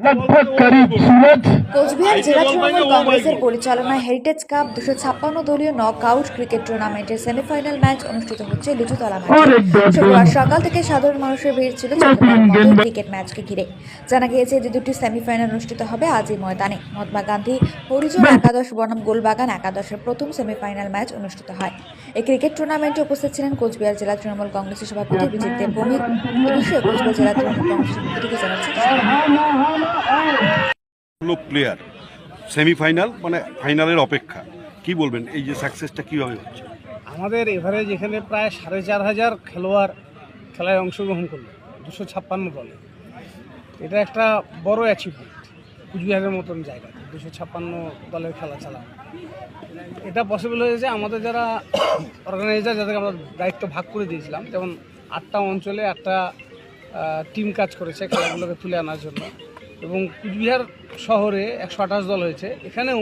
তৃণমূল কংগ্রেসের সেমিফাইনাল অনুষ্ঠিত ম্যাচকে হবে আজই ময়দানে। মহাত্মা গান্ধী হরিজন একাদশ বনাম গোলবাগান একাদশের প্রথম সেমিফাইনাল ম্যাচ অনুষ্ঠিত হয়। এই ক্রিকেট টুর্নামেন্টে উপস্থিত ছিলেন কোচবিহার জেলা তৃণমূল কংগ্রেসের সভাপতি অভিজিৎ দেব কোচবিহার জেলা তৃণমূল প্লেয়ার সেমিফাইনাল মানে ফাইনালের অপেক্ষা। কি বলবেন, এই যে সাকসেসটা কীভাবে হচ্ছে? আমাদের এভারেজ এখানে প্রায় সাড়ে চার হাজার খেলোয়াড় খেলায় অংশগ্রহণ করল, দুশো ছাপ্পান্ন দলে এটা একটা বড় অ্যাচিভমেন্ট কুচবিহারের মতন জায়গা দুশো ছাপ্পান্ন দলের খেলা চালানো। এটা পসিবল হয়েছে আমাদের যারা অর্গানাইজার যাদেরকে আমরা দায়িত্ব ভাগ করে দিয়েছিলাম, যেমন আটটা অঞ্চলে একটা টিম কাজ করেছে খেলাগুলোকে তুলে আনার জন্য। এবং কুচবিহার শহরে একশো আঠাশ দল হয়েছে। এখানেও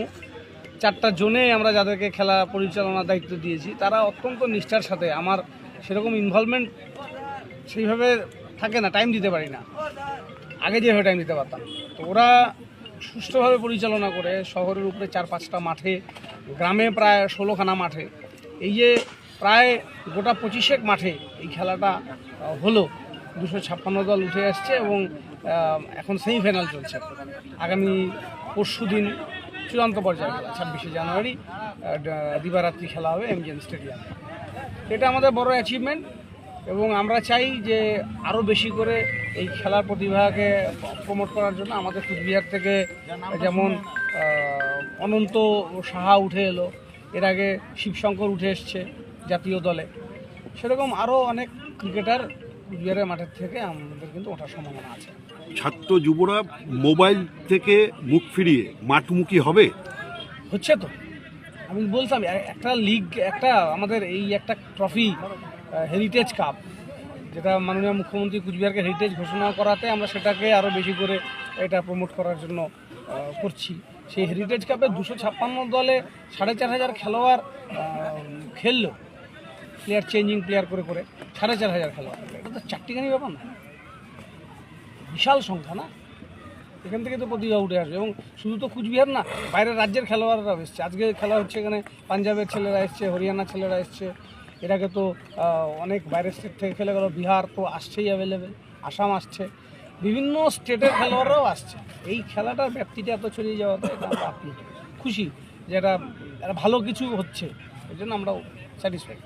চারটা জোনে আমরা যাদেরকে খেলা পরিচালনার দায়িত্ব দিয়েছি, তারা অত্যন্ত নিষ্ঠার সাথে আমার সেরকম ইনভলভমেন্ট সেইভাবে থাকে না টাইম দিতে পারি না। আগে যেভাবে টাইম দিতে পারতাম। তো ওরা সুষ্ঠুভাবে পরিচালনা করে, শহরের উপরে চার পাঁচটা মাঠে, গ্রামে প্রায় ষোলোখানা মাঠে। এই যে প্রায় গোটা পঁচিশেক মাঠে এই খেলাটা হলো। দুশো ছাপ্পান্ন দল উঠে আসছে এবং এখন সেমিফাইনাল চলছে। আগামী পরশু দিন চূড়ান্ত পর্যায়ে খেলা, ছাব্বিশে জানুয়ারি দিবারাত্রি খেলা হবে এমজিএম স্টেডিয়ামে। এটা আমাদের বড় অ্যাচিভমেন্ট এবং আমরা চাই যে আরও বেশি করে এই খেলার প্রতিভাকে প্রমোট করার জন্য আমাদের কুচবিহার থেকে যেমন অনন্ত সাহা উঠে এলো, এর আগে শিবশঙ্কর উঠে এসছে জাতীয় দলে। সেরকম আরও অনেক ক্রিকেটার কুচবিহারের মাঠের থেকে আমাদের কিন্তু ওঠার সম্ভাবনা আছে। ছাত্র যুবরা মোবাইল থেকে মুখ ফিরিয়ে মাঠমুখী হবে? হচ্ছে তো। আমি বলতাম একটা লিগ একটা আমাদের এই একটা ট্রফি হেরিটেজ কাপ যেটা মাননীয় মুখ্যমন্ত্রী কুচবিহারকে হেরিটেজ ঘোষণা করাতে আমরা সেটাকে আরও বেশি করে এটা প্রমোট করার জন্য করছি। সেই হেরিটেজ কাপে দুশো ছাপ্পান্ন দলে সাড়ে চার হাজার খেলোয়াড় খেললো। প্লেয়ার চেঞ্জিং প্লেয়ার করে করে সাড়ে চার হাজার খেলোয়াড় এটা তো চারটিখানি ব্যাপার না। বিশাল সংখ্যা না? এখান থেকে তো প্রতিভা উঠে আসবে। এবং শুধু তো কুচবিহার না, বাইরের রাজ্যের খেলোয়াড়রাও এসছে। আজকে খেলা হচ্ছে এখানে পাঞ্জাবের ছেলেরা এসছে, হরিয়ানার ছেলেরা এসছে। আগে তো অনেক বাইরের স্টেট থেকে খেলে গেল। বিহার তো আসছেই অ্যাভেলেবেল আসাম আসছে। বিভিন্ন স্টেটের খেলোয়াড়রাও আসছে। এই খেলাটার ব্যাপ্তিটা এত ছড়িয়ে যাওয়াতে এটা আপ্লুত খুশি যে এটা ভালো কিছু হচ্ছে। এই জন্য আমরাও স্যাটিসফাইড